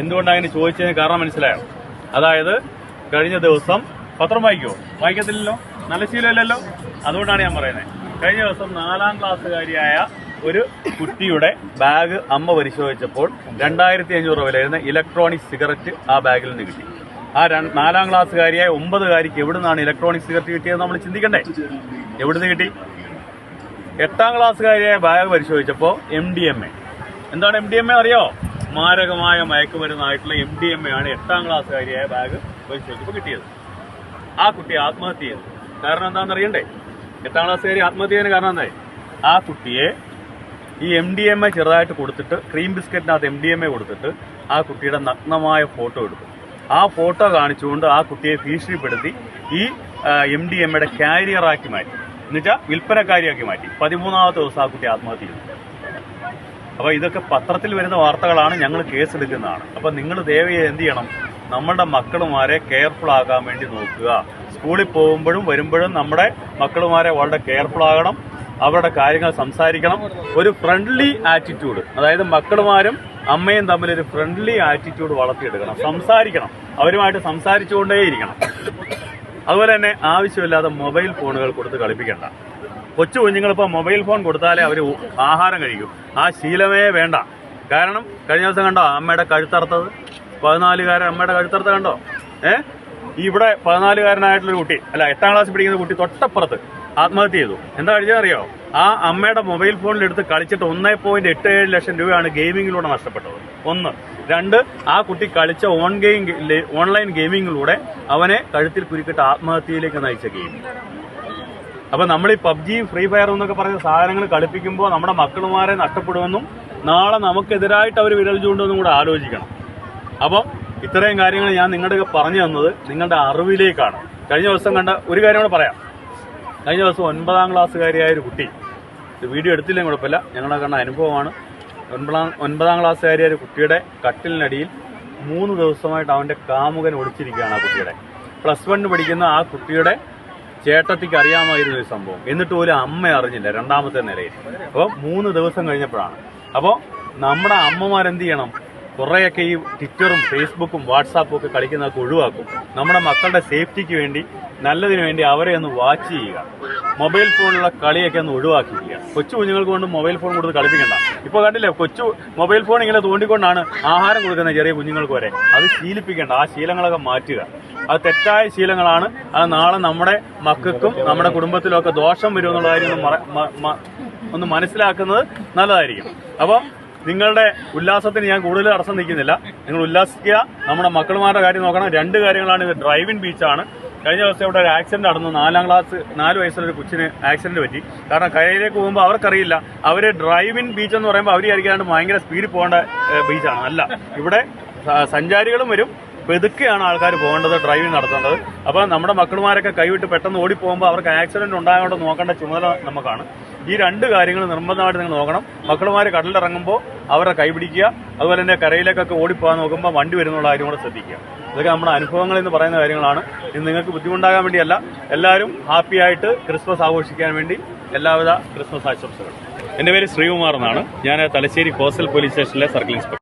എന്തുകൊണ്ടാണ് അങ്ങനെ ചോദിച്ചതിന് കാരണം മനസ്സിലായോ? അതായത് കഴിഞ്ഞ ദിവസം പത്രം വായിക്കുമോ വായിക്കത്തില്ലല്ലോ? നല്ല ശീലമല്ലല്ലോ? അതുകൊണ്ടാണ് ഞാൻ പറയുന്നത് കഴിഞ്ഞ ദിവസം നാലാം ക്ലാസ്സുകാരിയായ ഒരു കുട്ടിയുടെ ബാഗ് അമ്മ പരിശോധിച്ചപ്പോൾ രണ്ടായിരത്തി അഞ്ഞൂറ് രൂപ വിലയിരുന്ന ഇലക്ട്രോണിക് സിഗരറ്റ് ആ ബാഗിൽ നിന്ന് കിട്ടി. ആ നാലാം ക്ലാസ്സുകാരിയായ ഒമ്പതുകാരിക്ക് എവിടെ നിന്നാണ് ഇലക്ട്രോണിക് സിഗരറ്റ് കിട്ടിയത് നമ്മൾ ചിന്തിക്കണ്ടേ? എവിടുന്ന് കിട്ടി? എട്ടാം ക്ലാസ്സുകാരിയായ ബാഗ് പരിശോധിച്ചപ്പോൾ എം ഡി എം എ എന്താണ് എം ഡി എം എ അറിയോ? മാരകമായ മയക്കുമരുന്നായിട്ടുള്ള എം ഡി എം എ ആണ് എട്ടാം ക്ലാസ്സുകാരിയായ ബാഗ് പരിശോധിച്ചപ്പോൾ കിട്ടിയത്. ആ കുട്ടി ആത്മഹത്യ ചെയ്തു. കാരണം എന്താണെന്ന് അറിയണ്ടേ? എട്ടാം ക്ലാസ്സുകാരി ആത്മഹത്യ ചെയ്യുന്ന കാരണം എന്തായി? ആ കുട്ടിയെ ഈ എം ഡി എം എ ചെറുതായിട്ട് കൊടുത്തിട്ട് ക്രീം ബിസ്ക്കറ്റിനകത്ത് എം ഡി എം എ കൊടുത്തിട്ട് ആ കുട്ടിയുടെ നഗ്നമായ ഫോട്ടോ എടുത്തു. ആ ഫോട്ടോ കാണിച്ചുകൊണ്ട് ആ കുട്ടിയെ ഭീഷണിപ്പെടുത്തി ഈ എം ഡി എം എയുടെ കാരിയറാക്കി മാറ്റി. എന്നുവെച്ചാൽ വിൽപ്പനക്കാരിയാക്കി മാറ്റി. പതിമൂന്നാമത്തെ ദിവസം ആ കുട്ടി ആത്മഹത്യ ചെയ്തു. അപ്പൊ ഇതൊക്കെ പത്രത്തിൽ വരുന്ന വാർത്തകളാണ് ഞങ്ങൾ കേസെടുക്കുന്നതാണ്. അപ്പൊ നിങ്ങൾ ദേവയെ എന്ത് ചെയ്യണം? നമ്മുടെ മക്കളുമാരെ കെയർഫുൾ ആകാൻ വേണ്ടി നോക്കുക. സ്കൂളിൽ പോകുമ്പോഴും വരുമ്പോഴും നമ്മുടെ മക്കളുമാരെ വളരെ കെയർഫുൾ ആകണം. അവരുടെ കാര്യങ്ങൾ സംസാരിക്കണം. ഒരു ഫ്രണ്ട്ലി ആറ്റിറ്റ്യൂഡ് അതായത് മക്കളുമാരും അമ്മയും തമ്മിൽ ഒരു ഫ്രണ്ട്ലി ആറ്റിറ്റ്യൂഡ് വളർത്തിയെടുക്കണം. സംസാരിക്കണം. അവരുമായിട്ട് സംസാരിച്ചുകൊണ്ടേയിരിക്കണം. അതുപോലെ തന്നെ ആവശ്യമില്ലാതെ മൊബൈൽ ഫോണുകൾ കൊടുത്ത് കളിപ്പിക്കണ്ട. കൊച്ചു കുഞ്ഞുങ്ങളിപ്പോൾ മൊബൈൽ ഫോൺ കൊടുത്താലേ അവർ ആഹാരം കഴിക്കും. ആ ശീലമേ വേണ്ട. കാരണം കഴിഞ്ഞ ദിവസം കണ്ടോ അമ്മയുടെ കഴുത്തറുത്തത്? പതിനാലുകാരൻ അമ്മയുടെ കഴുത്തറുത്ത കണ്ടോ? ഏ? ഇവിടെ പതിനാലുകാരനായിട്ടുള്ള കുട്ടി അല്ല എട്ടാം ക്ലാസ് പഠിക്കുന്ന കുട്ടി തൊട്ടപ്പുറത്ത് ആത്മഹത്യ ചെയ്തു. എന്താ കഴിച്ചതറിയോ ആ അമ്മയുടെ മൊബൈൽ ഫോണിൽ എടുത്ത് കളിച്ചിട്ട് ഒന്നേ പോയിന്റ് എട്ട് ഏഴ് ലക്ഷം രൂപയാണ് ഗെയിമിങ്ങിലൂടെ നഷ്ടപ്പെട്ടത്. ഒന്ന്. രണ്ട് ആ കുട്ടി കളിച്ച ഓൺ ഗെയിം ഓൺലൈൻ ഗെയിമിങ്ങിലൂടെ അവനെ കഴുത്തിൽ കുരുക്കിട്ട് ആത്മഹത്യയിലേക്ക് നയിച്ച ഗെയിം. അപ്പൊ നമ്മൾ ഈ പബ്ജി ഫ്രീ ഫയർ എന്നൊക്കെ പറയുന്ന സാധനങ്ങൾ കളിപ്പിക്കുമ്പോൾ നമ്മുടെ മക്കളുമാരെ നഷ്ടപ്പെടുമെന്നും നാളെ നമുക്കെതിരായിട്ട് അവർ വിരൽ ചൂണ്ടുമെന്നും കൂടെ ആലോചിക്കണം. അപ്പം ഇത്രയും കാര്യങ്ങൾ ഞാൻ നിങ്ങളുടെ പറഞ്ഞു തന്നത് നിങ്ങളുടെ അറിവിലേക്കാണ്. കഴിഞ്ഞ ദിവസം കണ്ട ഒരു കാര്യം കൂടെ പറയാം. കഴിഞ്ഞ ദിവസം ഒൻപതാം ക്ലാസ്സുകാരിയായ ഒരു കുട്ടി ഇത് വീഡിയോ എടുത്തില്ലെങ്കിൽ കുഴപ്പമില്ല ഞങ്ങളെ കണ്ട അനുഭവമാണ്. ഒൻപതാം ഒൻപതാം ക്ലാസ്സുകാരിയായ ഒരു കുട്ടിയുടെ കട്ടിലിനടിയിൽ മൂന്ന് ദിവസമായിട്ട് അവന്റെ കാമുകൻ ഒളിച്ചിരിക്കുകയാണ് ആ കുട്ടിയുടെ. പ്ലസ് വണ്ണിന് പഠിക്കുന്ന ആ കുട്ടിയുടെ ചേട്ടത്തിക്ക് അറിയാമായിരുന്നു ഈ സംഭവം. എന്നിട്ട് പോലും അമ്മ അറിഞ്ഞില്ല രണ്ടാമത്തെ നിലയിൽ. അപ്പോൾ മൂന്ന് ദിവസം കഴിഞ്ഞപ്പോഴാണ്. അപ്പോൾ നമ്മുടെ അമ്മമാരെന്ത് ചെയ്യണം? കുറേയൊക്കെ ഈ ട്വിറ്ററും ഫേസ്ബുക്കും വാട്സാപ്പും ഒക്കെ കളിക്കുന്നതൊക്കെ ഒഴിവാക്കും. നമ്മുടെ മക്കളുടെ സേഫ്റ്റിക്ക് വേണ്ടി നല്ലതിന് വേണ്ടി അവരെ ഒന്ന് വാച്ച് ചെയ്യുക. മൊബൈൽ ഫോണിലുള്ള കളിയൊക്കെ ഒന്ന് ഒഴിവാക്കിക്കുക കൊച്ചു കുഞ്ഞുങ്ങൾക്ക് കൊണ്ട് മൊബൈൽ ഫോൺ കൊടുത്ത് കളിപ്പിക്കണ്ട. ഇപ്പൊ കണ്ടില്ലേ കൊച്ചു മൊബൈൽ ഫോൺ ഇങ്ങനെ തോണ്ടിക്കൊണ്ടാണ് ആഹാരം കൊടുക്കുന്ന ചെറിയ കുഞ്ഞുങ്ങൾക്ക് വരെ. അത് ശീലിപ്പിക്കേണ്ട ആ ശീലങ്ങളൊക്കെ മാറ്റുക. അത് തെറ്റായ ശീലങ്ങളാണ്. അത് നാളെ നമ്മുടെ മക്കൾക്കും നമ്മുടെ കുടുംബത്തിലും ഒക്കെ ദോഷം വരുമെന്നുള്ള കാര്യം ഒന്ന് ഒന്ന് മനസ്സിലാക്കുന്നത് നല്ലതായിരിക്കും. അപ്പോൾ നിങ്ങളുടെ ഉല്ലാസത്തിന് ഞാൻ കൂടുതൽ തടസ്സം നിൽക്കുന്നില്ല. നിങ്ങൾ ഉല്ലാസിക്കുക. നമ്മുടെ മക്കളുമാരുടെ കാര്യം നോക്കണം. രണ്ട് കാര്യങ്ങളാണ് ഇത്. ഡ്രൈവിംഗ് ബീച്ചാണ് കഴിഞ്ഞ ദിവസം ഇവിടെ ഒരു ആക്സിഡന്റ് നടന്നു. നാലാം ക്ലാസ് നാല് വയസ്സുള്ള ഒരു കൊച്ചിന് ആക്സിഡന്റ് പറ്റി. കാരണം കരയിലേക്ക് പോകുമ്പോൾ അവർക്കറിയില്ല. അവർ ഡ്രൈവിംഗ് ബീച്ച് എന്ന് പറയുമ്പോൾ അവർ വിചാരിക്കാണ്ട് ഭയങ്കര സ്പീഡിൽ പോകേണ്ട ബീച്ചാണ് അല്ല. ഇവിടെ സഞ്ചാരികളും വരും. പെതുക്കെയാണ് ആൾക്കാർ പോകേണ്ടത് ഡ്രൈവിംഗ് നടത്തേണ്ടത്. അപ്പോൾ നമ്മുടെ മക്കളുമാരൊക്കെ കൈവിട്ട് പെട്ടെന്ന് ഓടിപ്പോകുമ്പോൾ അവർക്ക് ആക്സിഡന്റ് ഉണ്ടാകാണ്ട് നോക്കേണ്ട ചുമതല നമുക്കാണ്. ഈ രണ്ട് കാര്യങ്ങൾ നിർബന്ധമായിട്ട് നിങ്ങൾ നോക്കണം. മക്കളുമാർ കടലിലിറങ്ങുമ്പോൾ അവരെ കൈപിടിക്കുക അതുപോലെ തന്നെ കരയിലേക്കൊക്കെ ഓടിപ്പോകാൻ നോക്കുമ്പോൾ വണ്ടി വരുന്നുള്ള കാര്യം കൂടെ ശ്രദ്ധിക്കുക. ഇതൊക്കെ നമ്മുടെ അനുഭവങ്ങൾ എന്ന് പറയുന്ന കാര്യങ്ങളാണ്. ഇത് നിങ്ങൾക്ക് ബുദ്ധിമുട്ടാകാൻ വേണ്ടിയല്ല. എല്ലാവരും ഹാപ്പി ആയിട്ട് ക്രിസ്മസ് ആഘോഷിക്കാൻ വേണ്ടി എല്ലാവിധ ക്രിസ്മസ് ആശംസകൾ എന്റെ പേര് ശ്രീകുമാർ എന്നാണ്. ഞാൻ തലശ്ശേരി കോസ്റ്റൽ പോലീസ് സ്റ്റേഷനിലെ സർക്കിൾ ഇൻസ്പെക്ടർ.